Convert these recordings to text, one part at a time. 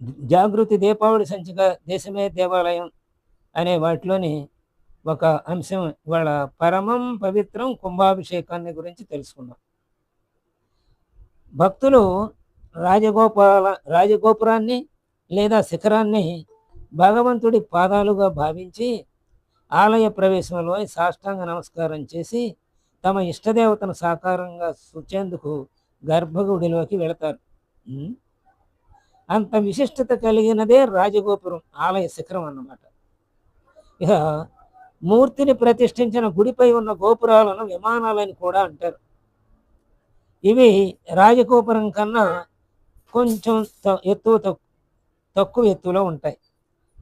జాగృతి దీపావళి సంచిక దేశమే దేవాలయం అనే వాటిలోని ఒక అంశం ఇవాళ పరమం పవిత్రం కుంభాభిషేకాన్ని గురించి తెలుసుకున్నాం భక్తులు రాజగోపాల రాజగోపురాన్ని లేదా శిఖరాన్ని భగవంతుడి పాదాలుగా భావించి ఆలయ ప్రవేశంలో సాష్టాంగ నమస్కారం చేసి తమ ఇష్టదేవతను సాకారంగా సూచేందుకు గర్భగుడిలోకి వెళతారు. అంత విశిష్టత కలిగినదే రాజగోపురం ఆలయ శిఖరం అన్నమాట. ఇక మూర్తిని ప్రతిష్ఠించిన గుడిపై ఉన్న గోపురాలను విమానాలని కూడా అంటారు. ఇవి రాజగోపురం కన్నా కొంచెం త- ఎత్తు తక్కువ ఎత్తులో ఉంటాయి.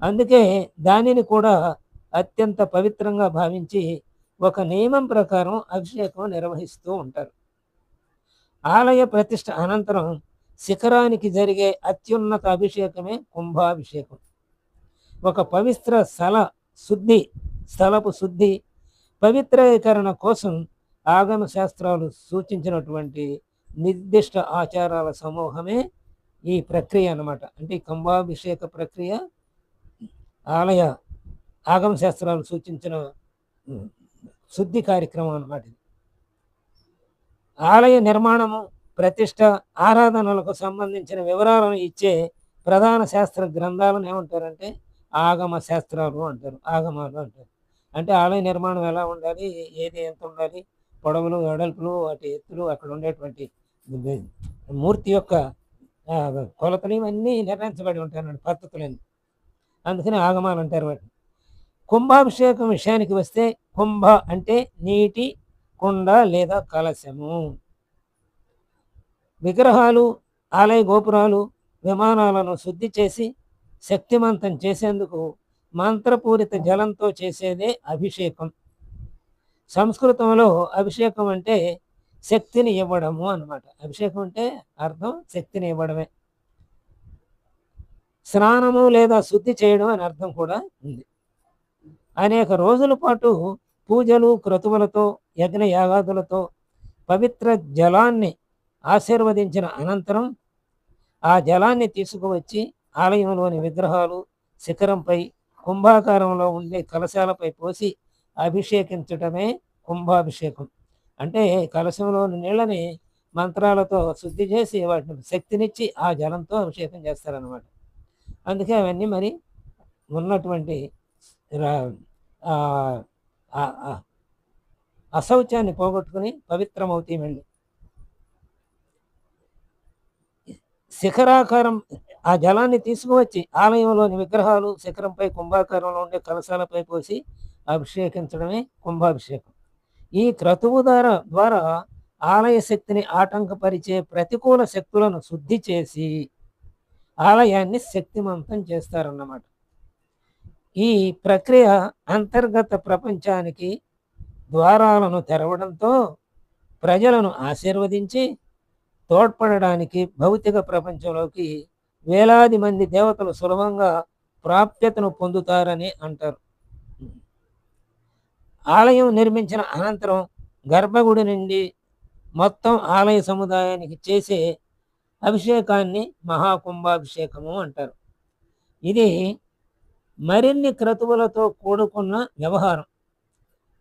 అందుకే దానిని కూడా అత్యంత పవిత్రంగా భావించి ఒక నియమం ప్రకారం అభిషేకం నిర్వహిస్తూ ఉంటారు. ఆలయ ప్రతిష్ట అనంతరం శిఖరానికి జరిగే అత్యున్నత అభిషేకమే కుంభాభిషేకం. ఒక పవిత్ర స్థల శుద్ధి స్థలపు శుద్ధి పవిత్రీకరణ కోసం ఆగమ శాస్త్రాలు సూచించినటువంటి నిర్దిష్ట ఆచారాల సమూహమే ఈ ప్రక్రియ అన్నమాట. అంటే కుంభాభిషేక ప్రక్రియ ఆలయ ఆగమ శాస్త్రాలు సూచించిన శుద్ధి కార్యక్రమం అన్నమాట ఆలయ నిర్మాణము ప్రతిష్ట ఆరాధనలకు సంబంధించిన వివరాలను ఇచ్చే ప్రధాన శాస్త్ర గ్రంథాలను ఏమంటారంటే ఆగమ శాస్త్రాలు అంటారు ఆగమాలు అంటారు. అంటే ఆలయ నిర్మాణం ఎలా ఉండాలి ఏది ఎంత ఉండాలి పొడవులు వెడల్పులు వాటి ఎత్తులు అక్కడ ఉండేటువంటి మూర్తి యొక్క కొలతలు ఇవన్నీ నిర్ణయించబడి ఉంటాయి అన్నమాట అందుకని ఆగమాలు అంటారు వాటిని. కుంభాభిషేకం విషయానికి వస్తే కుంభ అంటే నీటి కుండ లేదా కలశము. విగ్రహాలు ఆలయ గోపురాలు విమానాలను శుద్ధి చేసి శక్తిమంతం చేసేందుకు మంత్రపూరిత జలంతో చేసేదే అభిషేకం. సంస్కృతంలో అభిషేకం అంటే శక్తిని ఇవ్వడము అన్నమాట. అభిషేకం అంటే అర్థం శక్తిని ఇవ్వడమే. స్నానము లేదా శుద్ధి చేయడం అని అర్థం కూడా ఉంది. అనేక రోజుల పాటు పూజలు క్రతువులతో యజ్ఞ యాగాదులతో పవిత్ర జలాన్ని ఆశీర్వదించిన అనంతరం ఆ జలాన్ని తీసుకువచ్చి ఆలయంలోని విగ్రహాలు శిఖరంపై కుంభాకారంలో ఉండే కలశాలపై పోసి అభిషేకించటమే కుంభాభిషేకం. అంటే కలశంలోని నీళ్ళని మంత్రాలతో శుద్ధి చేసి వాటిని శక్తినిచ్చి ఆ జలంతో అభిషేకం చేస్తారనమాట అందుకే అవన్నీ మరి ఉన్నటువంటి రా- అశౌచాన్ని పోగొట్టుకుని పవిత్రమవుతాయి మళ్ళీ. శిఖరాకారం ఆ జలాన్ని తీసుకువచ్చి ఆలయంలోని విగ్రహాలు శిఖరంపై కుంభాకారంలో ఉండే కలశాలపై పోసి అభిషేకించడమే కుంభాభిషేకం. ఈ క్రతువు ద్వారా ద్వారా ఆలయ శక్తిని ఆటంకపరిచే ప్రతికూల శక్తులను శుద్ధి చేసి ఆలయాన్ని శక్తిమంతం చేస్తారన్నమాట. ఈ ప్రక్రియ అంతర్గత ప్రపంచానికి ద్వారాలను తెరవడంతో ప్రజలను ఆశీర్వదించి తోడ్పడడానికి భౌతిక ప్రపంచంలోకి వేలాది మంది దేవతలు సులభంగా ప్రాప్యతను పొందుతారని అంటారు. ఆలయం నిర్మించిన అనంతరం గర్భగుడి నుండి మొత్తం ఆలయ సముదాయానికి చేసే అభిషేకాన్ని మహాకుంభాభిషేకము అంటారు. ఇది మరిన్ని క్రతువులతో కూడుకున్న వ్యవహారం.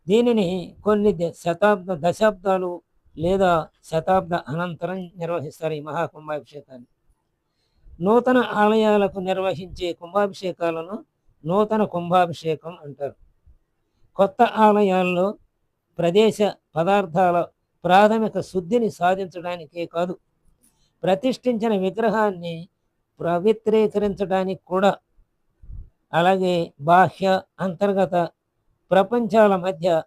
దీనిని కొన్ని ద- శతాబ్ద దశాబ్దాలు లేదా శతాబ్ద అనంతరం నిర్వహిస్తారు ఈ మహాకుంభాభిషేకాన్ని. నూతన ఆలయాలకు నిర్వహించే కుంభాభిషేకాలను నూతన కుంభాభిషేకం అంటారు. కొత్త ఆలయాల్లో ప్రదేశ పదార్థాల ప్రాథమిక శుద్ధిని సాధించడానికే కాదు ప్రతిష్ఠించిన విగ్రహాన్ని పవిత్రీకరించడానికి కూడా. అలాగే బాహ్య అంతర్గత ప్రపంచాల మధ్య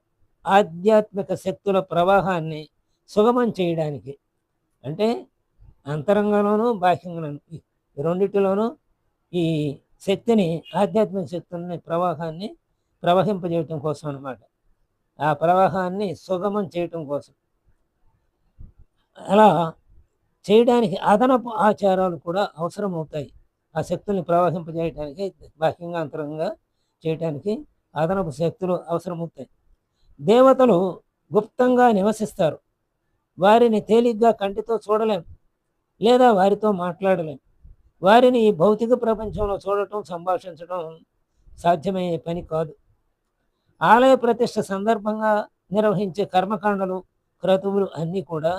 ఆధ్యాత్మిక శక్తుల ప్రవాహాన్ని సుగమం చేయడానికి. అంటే అంతరంగంలోనూ బాహ్యంగాను ఈ రెండిటిలోనూ ఈ శక్తిని ఆధ్యాత్మిక శక్తుల్ని ప్రవాహాన్ని ప్రవహింపజేయటం కోసం అన్నమాట. ఆ ప్రవాహాన్ని సుగమం చేయటం కోసం. అలా చేయడానికి అదనపు ఆచారాలు కూడా అవసరం అవుతాయి ఆ శక్తుల్ని ప్రవహింపజేయటానికి బాహ్యంగా అంతరంగా చేయటానికి అదనపు శక్తులు అవసరమవుతాయి. దేవతలు గుప్తంగా నివసిస్తారు. వారిని తేలిగ్గా కంటితో చూడలేం లేదా వారితో మాట్లాడలేం. వారిని ఈ భౌతిక ప్రపంచంలో చూడటం సంభాషించడం సాధ్యమయ్యే పని కాదు. ఆలయ ప్రతిష్ట సందర్భంగా నిర్వహించే కర్మకాండలు క్రతువులు అన్నీ కూడా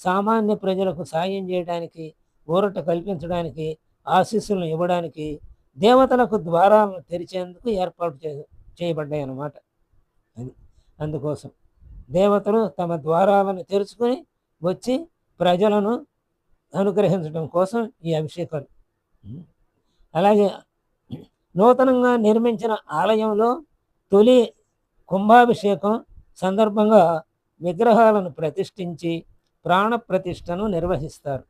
సామాన్య ప్రజలకు సాయం చేయడానికి ఊరట కల్పించడానికి ఆశీస్సులను ఇవ్వడానికి దేవతలకు ద్వారాలను తెరిచేందుకు ఏర్పాటు చేయబడ్డాయి అన్నమాట అది అందుకోసం. దేవతలు తమ ద్వారాలను తెరుచుకొని వచ్చి ప్రజలను అనుగ్రహించడం కోసం ఈ అభిషేకాలు. అలాగే నూతనంగా నిర్మించిన ఆలయంలో తొలి కుంభాభిషేకం సందర్భంగా విగ్రహాలను ప్రతిష్ఠించి ప్రాణ ప్రతిష్టను నిర్వహిస్తారు.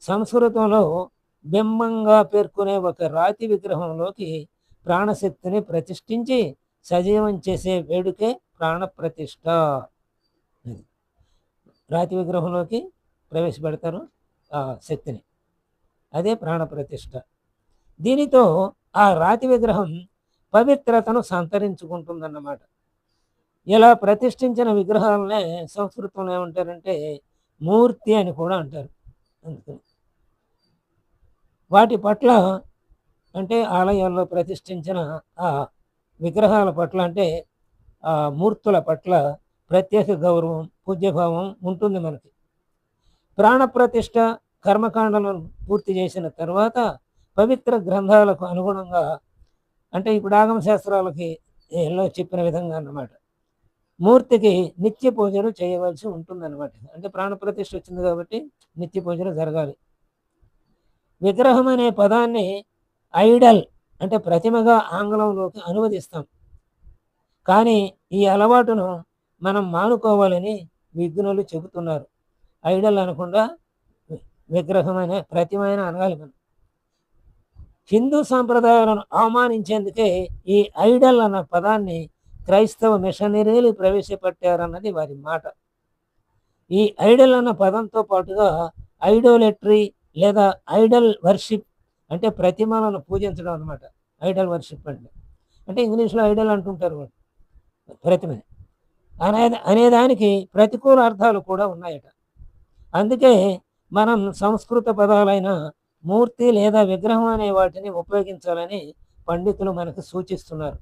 సంస్కృతంలో బింబంగా పేర్కొనే ఒక రాతి విగ్రహంలోకి ప్రాణశక్తిని ప్రతిష్ఠించి సజీవం చేసే వేడుకే ప్రాణప్రతిష్ఠ ఇది. రాతి విగ్రహంలోకి ప్రవేశపెడతారు ఆ శక్తిని. అదే ప్రాణప్రతిష్ఠ. దీనితో ఆ రాతి విగ్రహం పవిత్రతను సంతరించుకుంటుందన్నమాట. ఇలా ప్రతిష్ఠించిన విగ్రహాలనే సంస్కృతంలో ఏమంటారంటే మూర్తి అని కూడా అంటారు. అందుకని వాటి పట్ల అంటే ఆలయాల్లో ప్రతిష్ఠించిన ఆ విగ్రహాల పట్ల అంటే ఆ మూర్తుల పట్ల ప్రత్యేక గౌరవం పూజ్యభావం ఉంటుంది మనకి. ప్రాణప్రతిష్ఠ కర్మకాండలను పూర్తి చేసిన తర్వాత పవిత్ర గ్రంథాలకు అనుగుణంగా అంటే ఇప్పుడు ఆగమ శాస్త్రాలకి ఎల్లో చెప్పిన విధంగా అన్నమాట. మూర్తికి నిత్య పూజలు చేయవలసి ఉంటుందన్నమాట. అంటే ప్రాణప్రతిష్ఠ వచ్చింది కాబట్టి నిత్య పూజలు జరగాలి. విగ్రహం అనే పదాన్ని ఐడల్ అంటే ప్రతిమగా ఆంగ్లంలోకి అనువదిస్తాం. కానీ ఈ అలవాటును మనం మానుకోవాలని విఘ్నులు చెబుతున్నారు. ఐడల్ అనకుండా విగ్రహమైన ప్రతిమైన అనగాలి మనం. హిందూ సాంప్రదాయాలను అవమానించేందుకే ఈ ఐడల్ అన్న పదాన్ని క్రైస్తవ మిషనరీలు ప్రవేశపెట్టారన్నది వారి మాట. ఈ ఐడల్ అన్న పదంతో పాటుగా ఐడోలెట్రీ లేదా ఐడల్ వర్షిప్ అంటే ప్రతిమలను పూజించడం అనమాట ఐడల్ వర్షిప్ అంటే. అంటే ఇంగ్లీష్లో ఐడల్ అంటుంటారు వాళ్ళు. ప్రతిమని. అనే అనేదానికి ప్రతికూల అర్థాలు కూడా ఉన్నాయట. అందుకే మనం సంస్కృత పదాలైన మూర్తి లేదా విగ్రహం అనే వాటిని ఉపయోగించాలని పండితులు మనకు సూచిస్తున్నారు.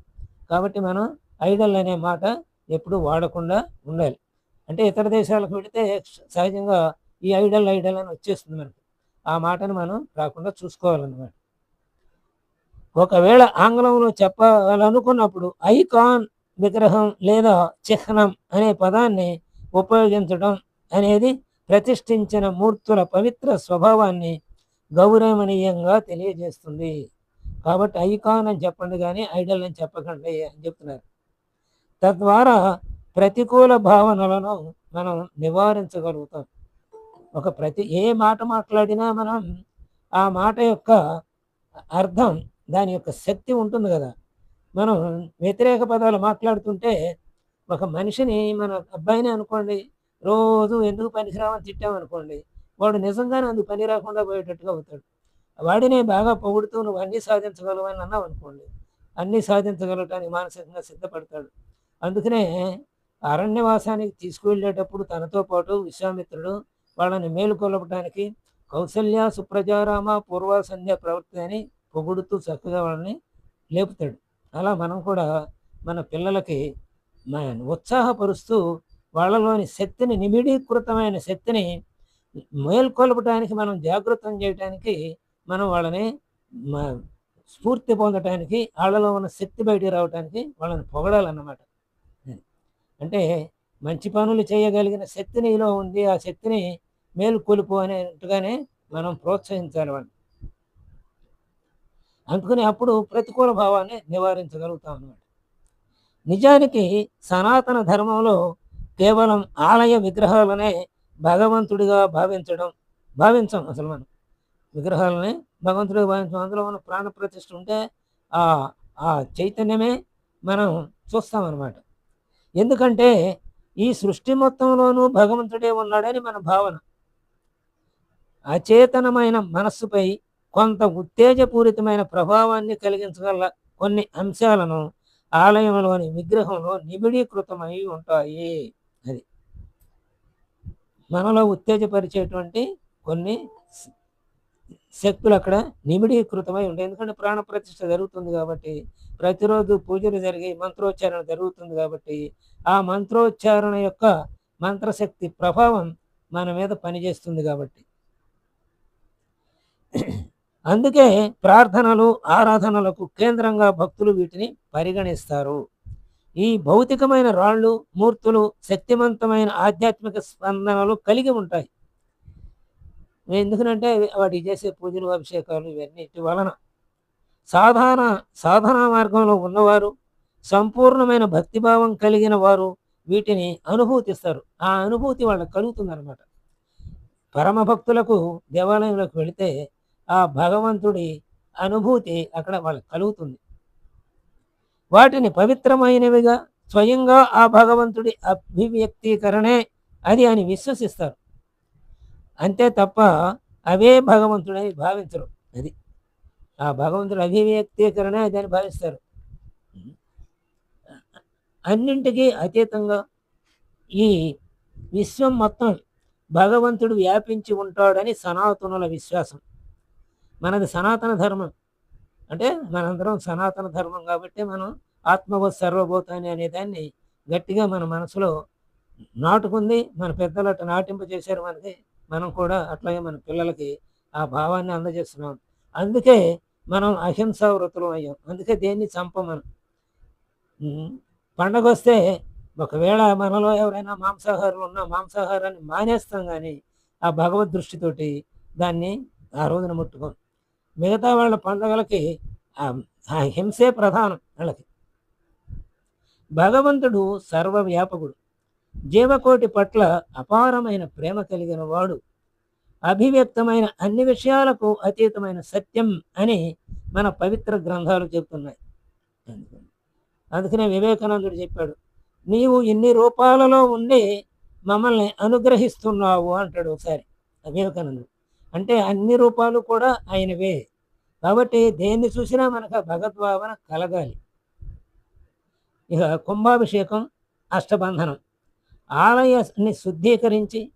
కాబట్టి మనం ఐడల్ అనే మాట ఎప్పుడు వాడకుండా ఉండాలి. అంటే ఇతర దేశాలకు వెళితే సహజంగా ఈ ఐడల్ ఐడల్ అని వచ్చేస్తుంది మనకి. ఆ మాటను మనం రాకుండా చూసుకోవాలన్నమాట. ఒకవేళ ఆంగ్లంలో చెప్పాలనుకున్నప్పుడు ఐకాన్ విగ్రహం లేదా చిహ్నం అనే పదాన్ని ఉపయోగించడం అనేది ప్రతిష్ఠించిన మూర్తుల పవిత్ర స్వభావాన్ని గౌరవనీయంగా తెలియజేస్తుంది. కాబట్టి ఐకాన్ అని చెప్పండి కానీ ఐడల్ అని చెప్పకండి అని చెప్తున్నారు. తద్వారా ప్రతికూల భావనలను మనం నివారించగలుగుతాం. ఒక ప్రతి ఏ మాట మాట్లాడినా మనం ఆ మాట యొక్క అర్థం దాని యొక్క శక్తి ఉంటుంది కదా. మనం వ్యతిరేక పదాలు మాట్లాడుతుంటే ఒక మనిషిని మన అబ్బాయిని అనుకోండి రోజు ఎందుకు పనికిరావని తిట్టామనుకోండి వాడు నిజంగానే అందుకు పని రాకుండా పోయేటట్టుగా అవుతాడు. వాడినే బాగా పొగుడుతూ నువ్వు అన్నీ సాధించగలవని అన్నావు అనుకోండి అన్నీ సాధించగలటానికి మానసికంగా సిద్ధపడతాడు. అందుకనే అరణ్యవాసానికి తీసుకువెళ్ళేటప్పుడు తనతో పాటు విశ్వామిత్రుడు వాళ్ళని మేలుకొలపడానికి కౌసల్య సుప్రజారామ పూర్వసంధ్య ప్రవృత్తి అని పొగుడుతూ చక్కగా వాళ్ళని లేపుతాడు. అలా మనం కూడా మన పిల్లలకి మన ఉత్సాహపరుస్తూ వాళ్ళలోని శక్తిని నిమిడీకృతమైన శక్తిని మేల్కొల్పడానికి మనం జాగృతం చేయడానికి మనం వాళ్ళని మ- స్ఫూర్తి పొందటానికి వాళ్ళలో ఉన్న శక్తి బయటికి రావడానికి వాళ్ళని పొగడాలన్నమాట. అంటే మంచి పనులు చేయగలిగిన శక్తి నీలో ఉంది. ఆ శక్తిని మేలుకొలుపు అనేట్టుగానే మనం ప్రోత్సహించాలి వాళ్ళని. అందుకని అప్పుడు ప్రతికూల భావాన్ని నివారించగలుగుతాం అన్నమాట నిజానికి సనాతన ధర్మంలో కేవలం ఆలయ విగ్రహాలనే భగవంతుడిగా భావించడం భావించం అసలు మనం. విగ్రహాలనే భగవంతుడిగా భావించాం. అందులో మన ప్రాణ ప్రతిష్ఠ ఉంటే ఆ ఆ చైతన్యమే మనం చూస్తామన్నమాట. ఎందుకంటే ఈ సృష్టి మొత్తంలోనూ భగవంతుడే ఉన్నాడని మన భావన. అచేతనమైన మనస్సుపై కొంత ఉత్తేజపూరితమైన ప్రభావాన్ని కలిగించగల కొన్ని అంశాలను ఆలయంలోని విగ్రహంలో నిబిడీకృతమై ఉంటాయి అది. మనలో ఉత్తేజపరిచేటువంటి కొన్ని శక్తులు అక్కడ నిమిడీకృతమై ఉంటాయి. ఎందుకంటే ప్రాణ ప్రతిష్ట జరుగుతుంది కాబట్టి ప్రతిరోజు పూజలు జరిగి మంత్రోచ్చారణ జరుగుతుంది కాబట్టి ఆ మంత్రోచ్చారణ యొక్క మంత్రశక్తి ప్రభావం మన మీద పనిచేస్తుంది కాబట్టి. అందుకే ప్రార్థనలు ఆరాధనలకు కేంద్రంగా భక్తులు వీటిని పరిగణిస్తారు. ఈ భౌతికమైన రాళ్ళు మూర్తులు శక్తివంతమైన ఆధ్యాత్మిక స్పందనలు కలిగి ఉంటాయి. ఎందుకనంటే వాటి చేసే పూజలు అభిషేకాలు ఇవన్నీ వలన. సాధారణ సాధనా మార్గంలో ఉన్నవారు సంపూర్ణమైన భక్తిభావం కలిగిన వారు వీటిని అనుభూతిస్తారు. ఆ అనుభూతి వాళ్ళకి కలుగుతుందన్నమాట. పరమ భక్తులకు దేవాలయంలోకి వెళితే ఆ భగవంతుడి అనుభూతి అక్కడ వాళ్ళకి కలుగుతుంది. వాటిని పవిత్రమైనవిగా స్వయంగా ఆ భగవంతుడి అభివ్యక్తీకరణే అది అని విశ్వసిస్తారు. అంతే తప్ప అవే భగవంతుడని భావించరు అది. ఆ భగవంతుడి అభివ్యక్తీకరణే అది అని భావిస్తారు. అన్నింటికీ అతీతంగా ఈ విశ్వం మొత్తం భగవంతుడు వ్యాపించి ఉంటాడని సనాతనుల విశ్వాసం. మనది సనాతన ధర్మం. అంటే మనందరం సనాతన ధర్మం కాబట్టి మనం ఆత్మవ సర్వభూతాన్ని అనే దాన్ని గట్టిగా మన మనసులో నాటుకుంది మన పెద్దలు అట్లా నాటింప చేశారు మనకి మనం కూడా అట్లాగే మన పిల్లలకి ఆ భావాన్ని అందజేస్తున్నాం. అందుకే మనం అహింసా వృత్తులం అయ్యాం. అందుకే దేన్ని చంపమనం. పండగ వస్తే ఒకవేళ మనలో ఎవరైనా మాంసాహారులు ఉన్నా మాంసాహారాన్ని మానేస్తాం కానీ ఆ భగవద్ దృష్టితోటి దాన్ని ఆ రోజున ముట్టుకోం. మిగతా వాళ్ళ పండుగలకి ఆ హింసే ప్రధానం వాళ్ళకి. భగవంతుడు సర్వవ్యాపకుడు. జీవకోటి పట్ల అపారమైన ప్రేమ కలిగిన వాడు. అభివ్యక్తమైన అన్ని విషయాలకు అతీతమైన సత్యం అని మన పవిత్ర గ్రంథాలు చెబుతున్నాయి. అందుకనే వివేకానందుడు చెప్పాడు నీవు ఇన్ని రూపాలలో ఉండి మమ్మల్ని అనుగ్రహిస్తున్నావు అంటాడు ఒకసారి వివేకానందుడు. అంటే అన్ని రూపాలు కూడా ఆయనవే. కాబట్టి దేన్ని చూసినా మనకు భగద్భావన కలగాలి. ఇక కుంభాభిషేకం అష్టబంధనం. ఆలయాన్ని శుద్ధీకరించి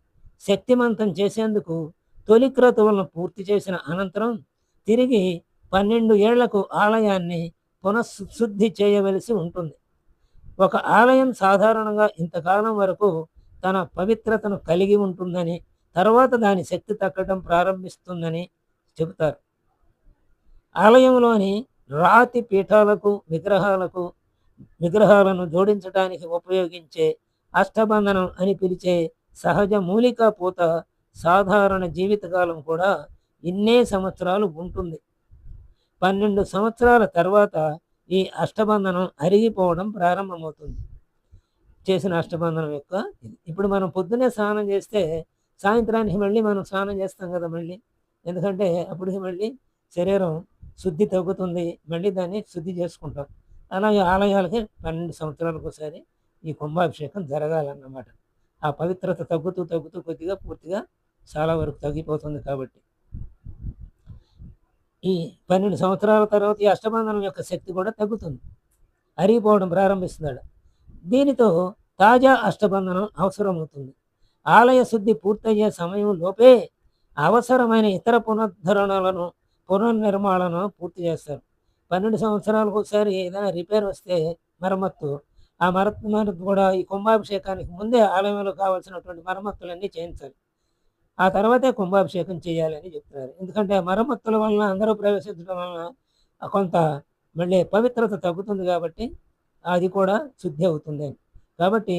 శక్తిమంతం చేసేందుకు తొలి క్రతువులను పూర్తి చేసిన అనంతరం తిరిగి పన్నెండు ఏళ్ళకు ఆలయాన్ని పునఃశుద్ధి చేయవలసి ఉంటుంది. ఒక ఆలయం సాధారణంగా ఇంతకాలం వరకు తన పవిత్రతను కలిగి ఉంటుందని తర్వాత దాని శక్తి తగ్గడం ప్రారంభిస్తుందని చెబుతారు. ఆలయంలోని రాతి పీఠాలకు విగ్రహాలకు విగ్రహాలను జోడించడానికి ఉపయోగించే అష్టబంధనం అని పిలిచే సహజ మూలికా పూత సాధారణ జీవితకాలం కూడా ఇన్నే సంవత్సరాలు ఉంటుంది. పన్నెండు సంవత్సరాల తర్వాత ఈ అష్టబంధనం అరిగిపోవడం ప్రారంభమవుతుంది. చేసిన అష్టబంధనం యొక్క ఇప్పుడు మనం పొద్దునే స్నానం చేస్తే సాయంత్రానికి మళ్ళీ మనం స్నానం చేస్తాం కదా మళ్ళీ. ఎందుకంటే అప్పటికి మళ్ళీ శరీరం శుద్ధి తగ్గుతుంది. మళ్ళీ దాన్ని శుద్ధి చేసుకుంటాం. అలాగే ఆలయాలకి పన్నెండు సంవత్సరాలకు ఒకసారి ఈ కుంభాభిషేకం జరగాలన్నమాట. ఆ పవిత్రత తగ్గుతూ తగ్గుతూ కొద్దిగా పూర్తిగా చాలా వరకు తగ్గిపోతుంది కాబట్టి. ఈ పన్నెండు సంవత్సరాల తర్వాత ఈ అష్టబంధనం యొక్క శక్తి కూడా తగ్గుతుంది. అరిగిపోవడం ప్రారంభిస్తున్నాడు. దీనితో తాజా అష్టబంధనం అవసరమవుతుంది. ఆలయ శుద్ధి పూర్తయ్యే సమయం లోపే అవసరమైన ఇతర పునరుద్ధరణలను పునర్నిర్మాణను పూర్తి చేస్తారు. పన్నెండు సంవత్సరాలకు ఒకసారి ఏదైనా రిపేర్ వస్తే మరమ్మత్తు. ఆ మరమ్మత్తు కూడా ఈ కుంభాభిషేకానికి ముందే ఆలయంలో కావాల్సినటువంటి మరమ్మతులన్నీ చేయించాలి. ఆ తర్వాతే కుంభాభిషేకం చేయాలని చెప్తున్నారు. ఎందుకంటే మరమ్మతుల వలన అందరూ ప్రవేశించడం వలన కొంత మళ్ళీ పవిత్రత తగ్గుతుంది కాబట్టి అది కూడా శుద్ధి అవుతుంది కాబట్టి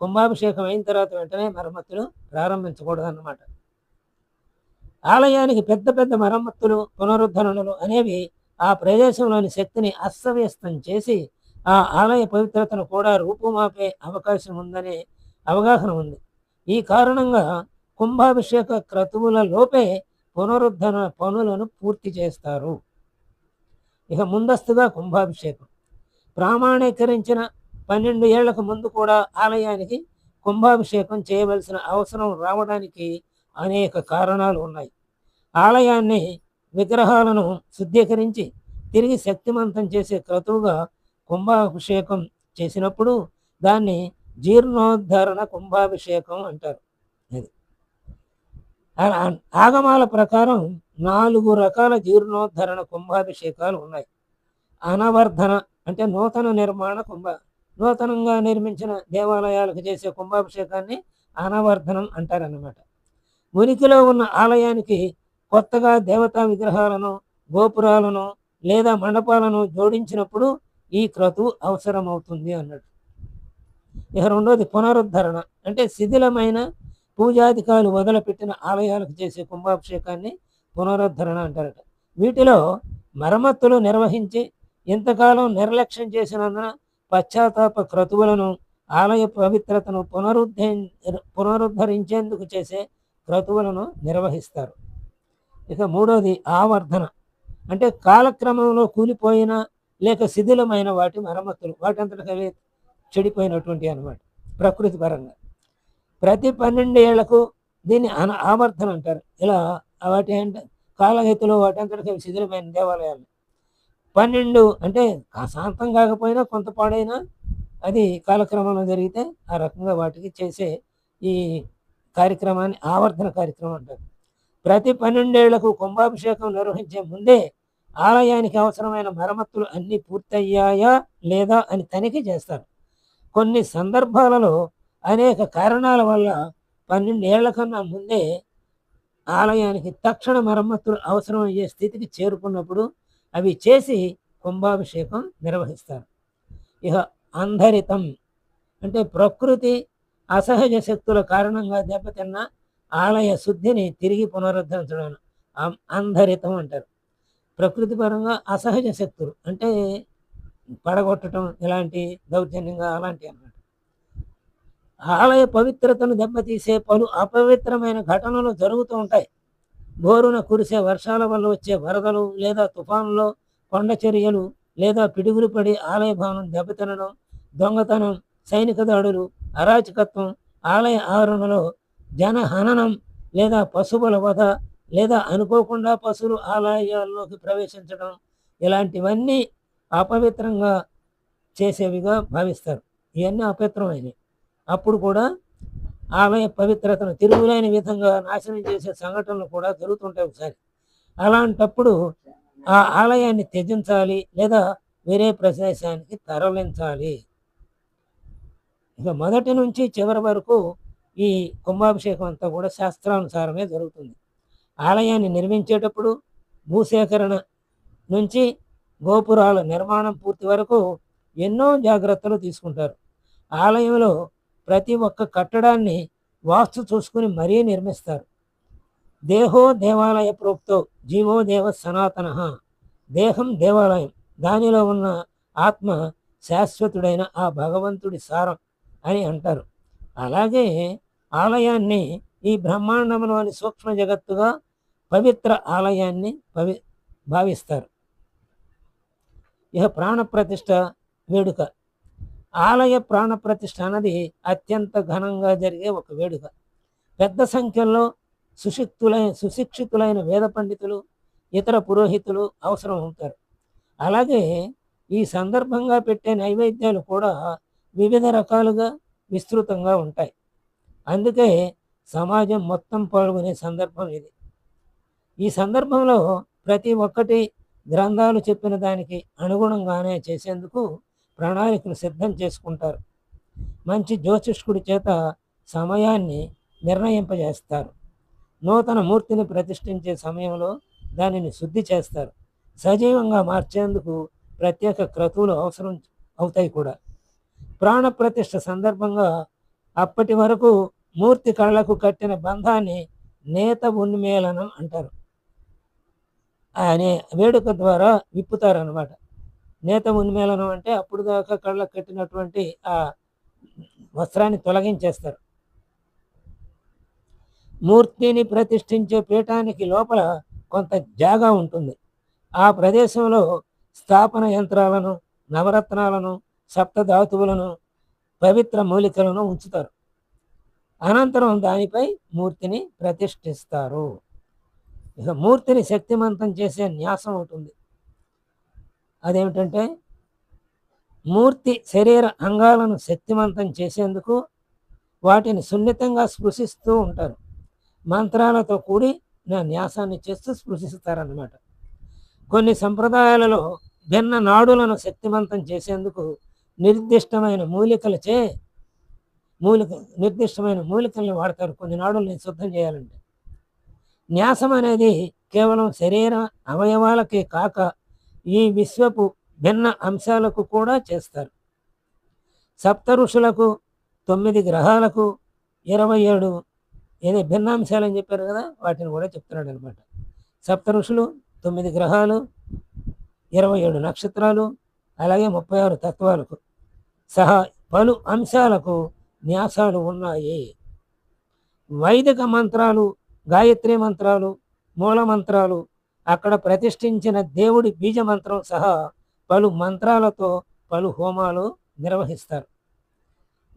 కుంభాభిషేకం అయిన తర్వాత వెంటనే మరమ్మతులు ప్రారంభించకూడదు అన్నమాట ఆలయానికి పెద్ద పెద్ద మరమ్మతులు పునరుద్ధరణలు అనేవి ఆ ప్రదేశంలోని శక్తిని అస్తవ్యస్తం చేసి ఆ ఆలయ పవిత్రతను కూడా రూపుమాపే అవకాశం ఉందనే అవగాహన ఉంది. ఈ కారణంగా కుంభాభిషేక క్రతువుల లోపే పునరుద్ధరణ పనులను పూర్తి చేస్తారు. ఇక ముందస్తుగా కుంభాభిషేకం. ప్రామాణీకరించిన పన్నెండు ఏళ్ళకు ముందు కూడా ఆలయానికి కుంభాభిషేకం చేయవలసిన అవసరం రావడానికి అనేక కారణాలు ఉన్నాయి. ఆలయాన్ని విగ్రహాలను శుద్ధీకరించి తిరిగి శక్తిమంతం చేసే క్రతువుగా కుంభాభిషేకం చేసినప్పుడు దాన్ని జీర్ణోద్ధరణ కుంభాభిషేకం అంటారు. అది. ఆగమాల ప్రకారం నాలుగు రకాల జీర్ణోద్ధరణ కుంభాభిషేకాలు ఉన్నాయి. అనవర్ధన అంటే నూతన నిర్మాణ కుంభ నూతనంగా నిర్మించిన దేవాలయాలకు చేసే కుంభాభిషేకాన్ని అనవర్ధనం అంటారన్నమాట. ఉనికిలో ఉన్న ఆలయానికి కొత్తగా దేవతా విగ్రహాలను గోపురాలను లేదా మండపాలను జోడించినప్పుడు ఈ క్రతువు అవసరమవుతుంది అన్నట్టు. ఇక రెండోది పునరుద్ధరణ. అంటే శిథిలమైన పూజాధికారులు వదిలిపెట్టిన ఆలయాలకు చేసే కుంభాభిషేకాన్ని పునరుద్ధరణ అంటారట. వీటిలో మరమ్మతులు నిర్వహించి ఇంతకాలం నిర్లక్ష్యం చేసినందున పశ్చాత్తాప క్రతువులను ఆలయ పవిత్రతను పునరుద్ధ పునరుద్ధరించేందుకు చేసే క్రతువులను నిర్వహిస్తారు. ఇక మూడోది ఆవర్ధన. అంటే కాలక్రమంలో కూలిపోయిన లేక శిథిలమైన వాటి మరమ్మతులు. వాటంతటికి అవే చెడిపోయినటువంటి అనమాట ప్రకృతి పరంగా. ప్రతి పన్నెండు ఏళ్ళకు దీన్ని అన ఆవర్ధన అంటారు. ఇలా వాటి అంటే కాలగతిలో వాటంతటికి అవి శిథిలమైన దేవాలయాలు. పన్నెండు అంటే కా- శాంతం కాకపోయినా కొంత పాడైనా అది కాలక్రమంలో జరిగితే ఆ రకంగా వాటికి చేసే ఈ కార్యక్రమాన్ని ఆవర్ధన కార్యక్రమం అంటారు. ప్రతి పన్నెండేళ్ళకు కుంభాభిషేకం నిర్వహించే ముందే ఆలయానికి అవసరమైన మరమ్మతులు అన్నీ పూర్తయ్యాయా లేదా అని తనిఖీ చేస్తారు. కొన్ని సందర్భాలలో అనేక కారణాల వల్ల పన్నెండేళ్ళ కన్నా ముందే ఆలయానికి తక్షణ మరమ్మతులు అవసరమయ్యే స్థితికి చేరుకున్నప్పుడు అవి చేసి కుంభాభిషేకం నిర్వహిస్తారు. ఇహ అంధరితం. అంటే ప్రకృతి అసహజ శక్తుల కారణంగా దెబ్బతిన్న ఆలయ శుద్ధిని తిరిగి పునరుద్ధరించడం అం- అంధరితం అంటారు. ప్రకృతి పరంగా అసహజ శక్తులు అంటే పడగొట్టడం ఇలాంటి దౌర్జన్యంగా అలాంటి అన్నమాట. ఆలయ పవిత్రతను దెబ్బతీసే పలు అపవిత్రమైన ఘటనలు జరుగుతూ ఉంటాయి. బోరున కురిసే వర్షాల వల్ల వచ్చే వరదలు లేదా తుఫానులో కొండ చర్యలు లేదా పిడుగులు పడి ఆలయ భవనం దెబ్బతినడం దొంగతనం సైనిక దాడులు అరాచకత్వం ఆలయ ఆవరణలో జనహననం లేదా పశువుల వధ లేదా అనుకోకుండా పశువులు ఆలయాల్లోకి ప్రవేశించడం ఇలాంటివన్నీ అపవిత్రంగా చేసేవిగా భావిస్తారు. ఇవన్నీ అపవిత్రమైనవి. అప్పుడు కూడా ఆలయ పవిత్రతను తిరుగులేని విధంగా నాశనం చేసే సంఘటనలు కూడా జరుగుతుంటాయి ఒకసారి. అలాంటప్పుడు ఆ ఆలయాన్ని త్యజించాలి లేదా వేరే ప్రదేశానికి తరలించాలి. ఇక మొదటి నుంచి చివరి వరకు ఈ కుంభాభిషేకం అంతా కూడా శాస్త్రానుసారమే జరుగుతుంది. ఆలయాన్ని నిర్మించేటప్పుడు భూసేకరణ నుంచి గోపురాల నిర్మాణం పూర్తి వరకు ఎన్నో జాగ్రత్తలు తీసుకుంటారు. ఆలయంలో ప్రతి ఒక్క కట్టడాన్ని వాస్తు చూసుకుని మరీ నిర్మిస్తారు. దేహో దేవాలయ ప్రోక్తో జీవో దేవ సనాతన. దేహం దేవాలయం. దానిలో ఉన్న ఆత్మ శాశ్వతుడైన ఆ భగవంతుడి సారం అని అంటారు. అలాగే ఆలయాన్ని ఈ బ్రహ్మాండంలోని సూక్ష్మ జగత్తుగా పవిత్ర ఆలయాన్ని పవి భావిస్తారు. ఇక ప్రాణప్రతిష్ఠ వేడుక. ఆలయ ప్రాణప్రతిష్ఠ అన్నది అత్యంత ఘనంగా జరిగే ఒక వేడుక. పెద్ద సంఖ్యలో సుశిక్తులైన సుశిక్షితులైన వేద పండితులు ఇతర పురోహితులు అవసరం అవుతారు అలాగే ఈ సందర్భంగా పెట్టే నైవేద్యాలు కూడా వివిధ రకాలుగా విస్తృతంగా ఉంటాయి. అందుకే సమాజం మొత్తం పాల్గొనే సందర్భం ఇది. ఈ సందర్భంలో ప్రతి ఒక్కటి గ్రంథాలు చెప్పిన దానికి అనుగుణంగానే చేసేందుకు ప్రణాళికలు సిద్ధం చేసుకుంటారు. మంచి జ్యోతిష్కుడి చేత సమయాన్ని నిర్ణయింపజేస్తారు. నూతన మూర్తిని ప్రతిష్ఠించే సమయంలో దానిని శుద్ధి చేస్తారు. సజీవంగా మార్చేందుకు ప్రత్యేక క్రతువులు అవసరం అవుతాయి కూడా. ప్రాణప్రతిష్ఠ సందర్భంగా అప్పటి వరకు మూర్తి కళ్ళకు కట్టిన బంధాన్ని నేత ఉన్మేళనం అంటారు. అనే వేడుక ద్వారా విప్పుతారనమాట నేత ఉన్మేళనం అంటే అప్పుడు దాకా కళ్ళకు కట్టినటువంటి ఆ వస్త్రాన్ని తొలగించేస్తారు. మూర్తిని ప్రతిష్ఠించే పీఠానికి లోపల కొంత జాగా ఉంటుంది. ఆ ప్రదేశంలో స్థాపన యంత్రాలను నవరత్నాలను సప్తధాతువులను పవిత్ర మూలికలను ఉంచుతారు. అనంతరం దానిపై మూర్తిని ప్రతిష్ఠిస్తారు. ఇక మూర్తిని శక్తిమంతం చేసే న్యాసం ఉంటుంది అదేమిటంటే మూర్తి శరీర అంగాలను శక్తివంతం చేసేందుకు వాటిని సున్నితంగా స్పృశిస్తూ ఉంటారు. మంత్రాలతో కూడి నా న్యాసాన్ని చేస్తూ స్పృశిస్తారన్నమాట. కొన్ని సంప్రదాయాలలో భిన్న నాడులను శక్తివంతం చేసేందుకు నిర్దిష్టమైన మూలికలచే మూలిక నిర్దిష్టమైన మూలికల్ని వాడతారు. కొన్ని నాడుల్ని శుద్ధం చేయాలంటే. న్యాసం అనేది కేవలం శరీర అవయవాలకే కాక ఈ విశ్వపు భిన్న అంశాలకు కూడా చేస్తారు. సప్త ఋషులకు తొమ్మిది గ్రహాలకు ఇరవై ఏడు ఏదో భిన్నాంశాలు అని చెప్పారు కదా వాటిని కూడా చెప్తున్నాడు అనమాట సప్త ఋషులు తొమ్మిది గ్రహాలు ఇరవై ఏడు నక్షత్రాలు అలాగే ముప్పై ఆరు తత్వాలకు సహా పలు అంశాలకు న్యాసాలు ఉన్నాయి. వైదిక మంత్రాలు గాయత్రి మంత్రాలు మూల మంత్రాలు అక్కడ ప్రతిష్ఠించిన దేవుడి బీజ మంత్రం సహా పలు మంత్రాలతో పలు హోమాలు నిర్వహిస్తారు.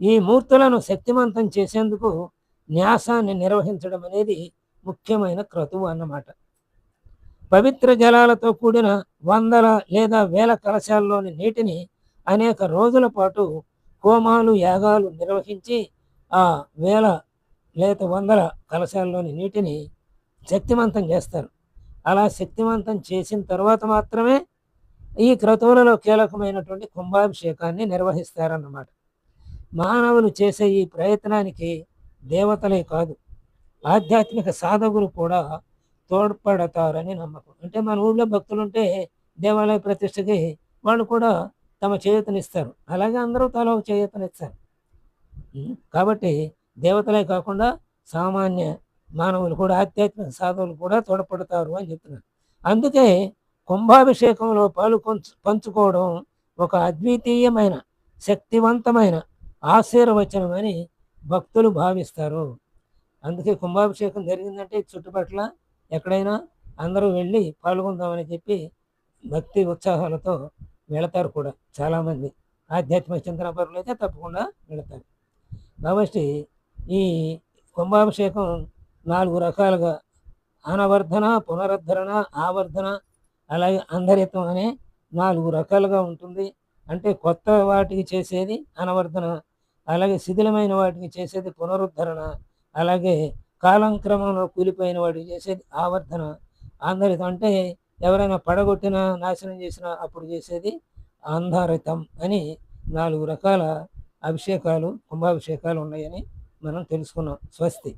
ఈ మూర్తులను శక్తివంతం చేసేందుకు న్యాసాన్ని నిర్వహించడం అనేది ముఖ్యమైన క్రతువు అన్నమాట. పవిత్ర జలాలతో కూడిన వందల లేదా వేల కలశాల్లోని నీటిని అనేక రోజుల పాటు హోమాలు యాగాలు నిర్వహించి ఆ వేల లేత వందల కలశాల్లోని నీటిని శక్తివంతం చేస్తారు. అలా శక్తివంతం చేసిన తర్వాత మాత్రమే ఈ క్రతువులలో కీలకమైనటువంటి కుంభాభిషేకాన్ని నిర్వహిస్తారన్నమాట. మానవులు చేసే ఈ ప్రయత్నానికి దేవతలే కాదు ఆధ్యాత్మిక సాధకులు కూడా తోడ్పడతారని నమ్మకం. అంటే మన ఊళ్ళో భక్తులు ఉంటే దేవాలయ ప్రతిష్టకి వాళ్ళు కూడా తమ చేయూతనిస్తారు. అలాగే అందరూ తల ఒక చేయూతనిస్తారు. కాబట్టి దేవతలే కాకుండా సామాన్య మానవులు కూడా ఆధ్యాత్మిక సాధువులు కూడా తోడ్పడతారు అని చెప్తున్నారు. అందుకే కుంభాభిషేకంలో పాలు పంచుకోవడం ఒక అద్వితీయమైన శక్తివంతమైన ఆశీర్వచనమని భక్తులు భావిస్తారు. అందుకే కుంభాభిషేకం జరిగిందంటే చుట్టుపక్కల ఎక్కడైనా అందరూ వెళ్ళి పాల్గొందామని చెప్పి భక్తి ఉత్సాహాలతో వెళతారు కూడా చాలామంది. ఆధ్యాత్మిక చింతన పరులు అయితే తప్పకుండా వెళతారు. కాబట్టి ఈ కుంభాభిషేకం నాలుగు రకాలుగా. అనవర్ధన పునరుద్ధరణ ఆవర్ధన అలాగే అంధరితం అనే నాలుగు రకాలుగా ఉంటుంది. అంటే కొత్త వాటికి చేసేది అనవర్ధన అలాగే శిథిలమైన వాటికి చేసేది పునరుద్ధరణ అలాగే కాలం క్రమంలో కూలిపోయిన వాటికి చేసేది ఆవర్ధన ఆంధరితం. అంటే ఎవరైనా పడగొట్టిన నాశనం చేసినా అప్పుడు చేసేది అంధారితం అని నాలుగు రకాల అభిషేకాలు కుంభాభిషేకాలు ఉన్నాయని మనం తెలుసుకున్నాం. స్వస్తి.